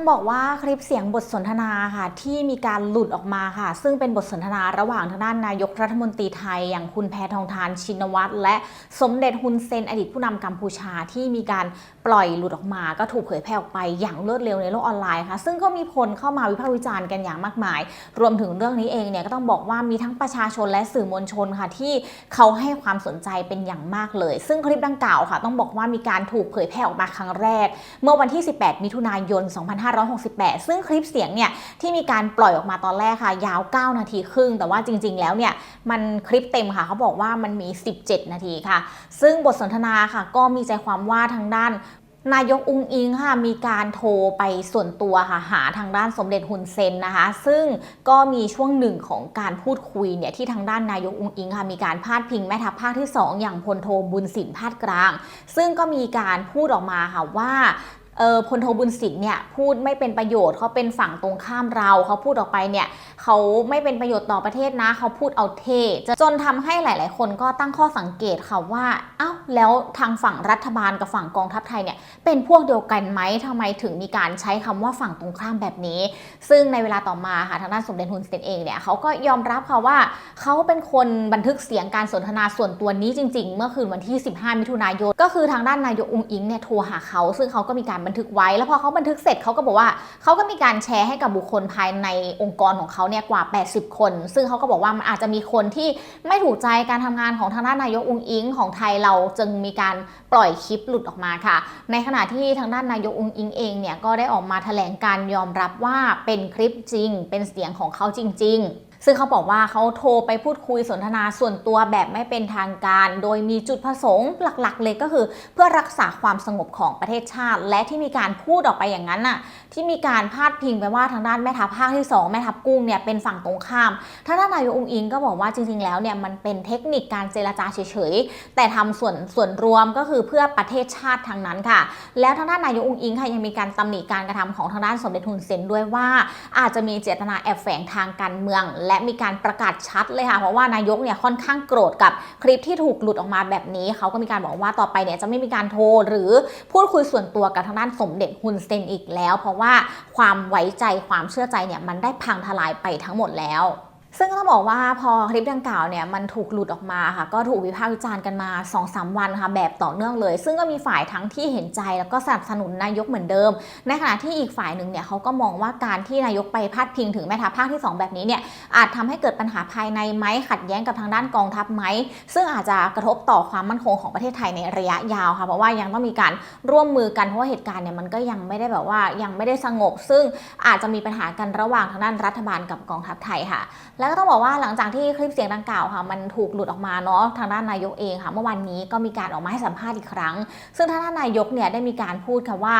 ต้องบอกว่าคลิปเสียงบทสนทนาค่ะ ที่มีการหลุดออกมาค่ะ ซึ่งเป็นบทสนทนาระหว่างทางด้านนายกรัฐมนตรีไทย อย่างคุณแพทองทานชินวัตรและสมเด็จฮุนเซนอดีตผู้นำกัมพูชาที่มีการปล่อยหลุดออกมา ก็ถูกเผยแพร่ออกไปอย่างรวดเร็วในโลกออนไลน์ค่ะ ซึ่งก็มีคนเข้ามาวิพากษ์วิจารณ์กันอย่างมากมาย รวมถึงเรื่องนี้เองเนี่ยก็ต้องบอกว่ามีทั้งประชาชนและสื่อมวลชนค่ะที่เขาให้ความสนใจเป็นอย่างมากเลย ซึ่งคลิปดังกล่าวค่ะ ต้องบอกว่ามีการถูกเผยแพร่ออกมาครั้งแรก เมื่อวันที่ 18 มิถุนายน 2 5 2568 ซึ่งคลิปเสียงเนี่ยที่มีการปล่อยออกมาตอนแรกค่ะ ยาว 9 นาทีครึ่ง แต่ว่าจริง ๆ แล้วเนี่ยมันคลิปเต็มค่ะเขาบอกว่ามันมี 17 นาทีค่ะ ซึ่งบทสนทนาค่ะ ก็มีใจความว่าทางด้านนายกอุงอิงค่ะมีการโทรไปส่วนตัวค่ะหาทางด้านสมเด็จฮุนเซนนะคะ ซึ่งก็มีช่วงหนึ่งของการพูดคุยเนี่ยที่ทางด้านนายกอุงอิงค่ะมีการพาดพิงแม่ทัพภาคที่ 2 อย่างพลโทบุญสินพาดกลาง ซึ่งก็มีการพูดออกมาค่ะว่า เออพลโทบุญสินเนี่ยพูดไม่เป็นประโยชน์เขาเป็นฝั่งตรงข้ามเราเขาพูดออกไปเนี่ยเขาไม่เป็นประโยชน์ต่อประเทศนะเขาพูดเอาเทจนทำให้หลาย ๆ คนก็ตั้งข้อสังเกตค่ะว่าเอ้าแล้วทางฝั่งรัฐบาลกับฝั่งกองทัพไทยเนี่ยเป็นพวกเดียวกันไหมทำไมถึงมีการใช้คำว่าฝั่งตรงข้ามแบบนี้ ซึ่งในเวลาต่อมาค่ะทางด้านสมเด็จฮุนเซนเองเนี่ยเขาก็ยอมรับค่ะว่าเขาเป็นคนบันทึกเสียงการสนทนาส่วนตัวนี้จริง ๆ เมื่อคืนวันที่ 15 มิถุนายน ก็คือทางด้านนายกอุงอิงเนี่ยโทรหาเขาซึ่งเขาก็มีการบันทึกไว้ แล้วพอเขาบันทึกเสร็จเขาก็บอกว่าเขาก็มีการแชร์ให้กับบุคคลภายในองค์กรของเขาเนี่ยกว่า 80 คน ซึ่งเขาก็บอกว่ามันอาจจะมีคนที่ไม่ถูกใจการทำงานของทางด้านนายกอุงอิงของไทยเราจึงมีการปล่อยคลิปหลุดออกมาค่ะ ในขณะที่ทางด้านนายกอุงอิงเองเนี่ยก็ได้ออกมาแถลงการยอมรับว่าเป็นคลิปจริง เป็นเสียงของเขาจริง ๆ ซึ่งเขาบอกว่าเขาโทรไปพูดคุยสนทนาส่วนตัวแบบไม่เป็นทางการ โดยมีจุดประสงค์หลักๆ เลยก็คือ เพื่อรักษาความสงบของประเทศชาติ และที่มีการพูดออกไปอย่างนั้นน่ะที่มีการพาดพิงไปว่าทางด้านแม่ทัพภาคที่ 2 แม่ทัพกุ้งเนี่ยเป็นฝั่งตรงข้ามทางด้านนายกองอิงก็บอกว่าจริง ๆ แล้วเนี่ยมันเป็นเทคนิคการเจรจาเฉยๆแต่ทำส่วนส่วนรวมก็คือเพื่อประเทศชาติทางนั้นค่ะ แล้วทางด้านนายกองอิงค่ะยังมีการตำหนิการกระทำของทางด้านสมเด็จฮุนเซนด้วยว่า อาจจะมีเจตนาแอบแฝงทางการเมืองและมีการประกาศชัดเลยค่ะ เพราะว่านายกเนี่ยค่อนข้างโกรธกับคลิปที่ถูกหลุดออกมาแบบนี้ เขาก็มีการบอกว่าต่อไปเนี่ยจะไม่มีการโทรหรือพูดคุยส่วนตัวกับทางด้านสมเด็จฮุนเซนอีกแล้ว เพราะว่าความไว้ใจความเชื่อใจเนี่ยมันได้พังทลายไปทั้งหมดแล้ว ซึ่งก็ต้องบอกว่าพอคลิปดังกล่าวเนี่ยมันถูกหลุดออกมาค่ะ ก็ถูกวิพากษ์วิจารณ์กันมา 2-3 วันค่ะ แบบต่อเนื่องเลย ซึ่งก็มีฝ่ายทั้งที่เห็นใจแล้วก็สนับสนุนนายกเหมือนเดิม ในขณะที่อีกฝ่ายหนึ่งเนี่ยเขาก็มองว่าการที่นายกไปพาดพิงถึงแม่ทัพภาคที่ 2 แบบนี้เนี่ยอาจทำให้เกิดปัญหาภายในไหมขัดแย้งกับทางด้านกองทัพไหมซึ่งอาจจะกระทบต่อความมั่นคงของประเทศไทยในระยะยาวค่ะเพราะว่ายังต้องมีการร่วมมือกันเพราะว่าเหตุการณ์เนี่ยมันก็ยังไม่ได้แบบว่ายังไม่ได้สงบ ซึ่งอาจจะมีปัญหากันระหว่างทางด้านรัฐบาลกับกองทัพไทยค่ะแล้วก็ต้องบอกว่าหลังจากที่คลิปเสียงดังกล่าวค่ะ มันถูกหลุดออกมาเนาะทางด้านนายกเองค่ะ เมื่อวันนี้ก็มีการออกมาให้สัมภาษณ์อีกครั้ง ซึ่งทางด้านนายกเนี่ยได้มีการพูดค่ะว่า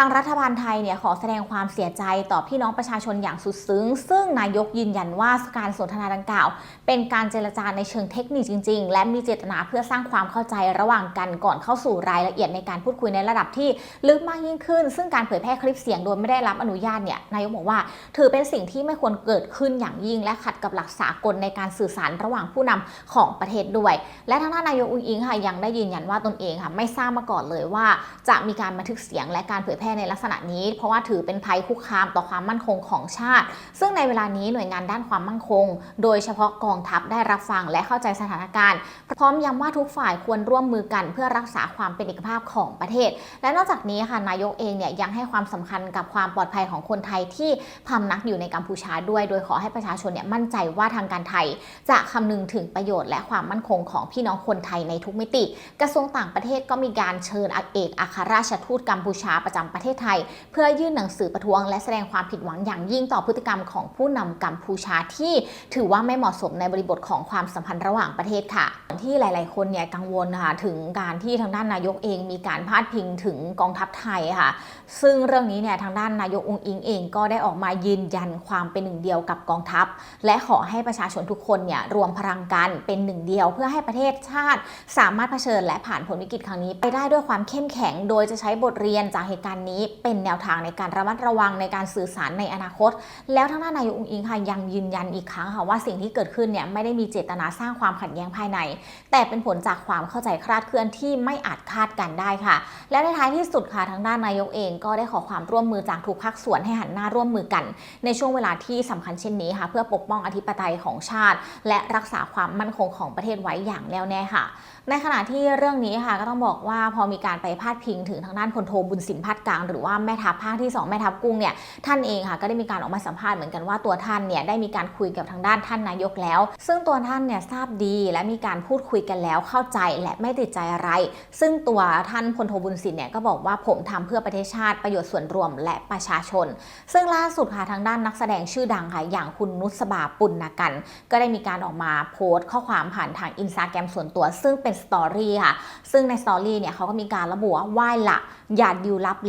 ทางรัฐบาลไทยเนี่ยขอแสดงความเสียใจต่อพี่น้องประชาชนอย่างสุดซึ้ง ซึ่งนายกยืนยันว่าการสนทนาดังกล่าว เป็นการเจรจาในเชิงเทคนิคจริง ๆ และมีเจตนาเพื่อสร้างความเข้าใจระหว่างกันก่อนเข้าสู่รายละเอียดในการพูดคุยในระดับที่ลึกมากยิ่งขึ้น ซึ่งการเผยแพร่คลิปเสียงโดยไม่ได้รับอนุญาตเนี่ยนายกบอกว่า ถือเป็นสิ่งที่ไม่ควรเกิดขึ้นอย่างยิ่ง และขัดกับหลักสากลในการสื่อสารระหว่างผู้นำของประเทศด้วย และทางด้านนายกอุงอิงค่ะยังได้ยืนยันว่าตนเองค่ะไม่ทราบมาก่อนเลยว่า จะมีการบันทึกเสียงและการเผยแพร่ในลักษณะนี้ เพราะว่าถือเป็นภัยคุกคามต่อความมั่นคงของชาติ ซึ่งในเวลานี้หน่วยงานด้านความมั่นคง โดยเฉพาะกองทัพได้รับฟังและเข้าใจสถานการณ์ พร้อมย้ำว่าทุกฝ่ายควรร่วมมือกันเพื่อรักษาความเป็นเอกภาพของประเทศ และนอกจากนี้ค่ะนายกเองเนี่ยยังให้ความสำคัญกับความปลอดภัยของคนไทยที่พำนักอยู่ในกัมพูชาด้วย โดยขอให้ประชาชนเนี่ยมั่นใจว่าทางการไทย จะคำนึงถึงประโยชน์และความมั่นคงของพี่น้องคนไทยในทุกมิติ กระทรวงต่างประเทศก็มีการเชิญเอกอัครราชทูตกัมพูชาประจำประเทศไทย เพื่อยื่นหนังสือประท้วง และแสดงความผิดหวังอย่างยิ่งต่อพฤติกรรมของผู้นำกัมพูชาที่ถือว่าไม่เหมาะสมในบริบทของความสัมพันธ์ระหว่างประเทศค่ะ ที่หลาย ๆ คนเนี่ยกังวลค่ะถึงการที่ทางด้านนายกเองมีการพาดพิงถึงกองทัพไทยค่ะ ซึ่งเรื่องนี้เนี่ยทางด้านนายกองค์อิงเองก็ได้ออกมายืนยันความเป็นหนึ่งเดียวกับกองทัพ และขอให้ประชาชนทุกคนเนี่ยรวมพลังกันเป็นหนึ่งเดียว เพื่อให้ประเทศชาติ สามารถเผชิญและผ่านผลวิกฤตครั้งนี้ไปได้ด้วยความเข้มแข็ง โดยจะใช้บทเรียนจากเหตุการณ์การณ์นี้เป็นแนวทางในการระมัดระวังในการสื่อสารในอนาคต แล้วทางด้านนายกอุงอิงค่ะยังยืนยันอีกครั้งค่ะว่าสิ่งที่เกิดขึ้นเนี่ยไม่ได้มีเจตนาสร้างความขัดแย้งภายใน แต่เป็นผลจากความเข้าใจคลาดเคลื่อนที่ไม่อาจคาดกันได้ค่ะ และในท้ายที่สุดค่ะทางด้านนายกเองก็ได้ขอความร่วมมือจากทุกภาคส่วนให้หันหน้าร่วมมือกัน ในช่วงเวลาที่สำคัญเช่นนี้ค่ะเพื่อปกป้องอธิปไตยของชาติ และรักษาความมั่นคงของประเทศไว้อย่างแน่วแน่ค่ะ ในขณะที่เรื่องนี้ค่ะก็ต้องบอกว่าพอมีการไปพาดพิงถึงทางด้านพลโทบุญสินพัดกลางหรือว่าแม่ทัพภาคที่ 2 แม่ทัพกุ้งเนี่ยท่านเองค่ะก็ได้มีการออกมาสัมภาษณ์เหมือนกันว่าตัวท่านเนี่ยได้มีการคุยกับทางด้านท่านนายกแล้ว ซึ่งตัวท่านเนี่ยทราบดีและมีการพูดคุยกันแล้วเข้าใจและไม่ติดใจอะไร ซึ่งตัวท่านพลโทบุญสินเนี่ยก็บอกว่าผมทำเพื่อประเทศชาติประโยชน์ส่วนรวมและประชาชน ซึ่งล่าสุดค่ะทางด้านนักแสดงชื่อดังค่ะอย่างคุณนุสบาปุณณกัน ก็ได้มีการออกมาโพสต์ข้อความผ่านทางอินสตาแกรมส่วนตัว ซึ่งเป็นสตอรี่ค่ะซึ่งในสตอรี่เนี่ยเขาก็มีการระบุว่าไหว้ละอย่าดิวลับ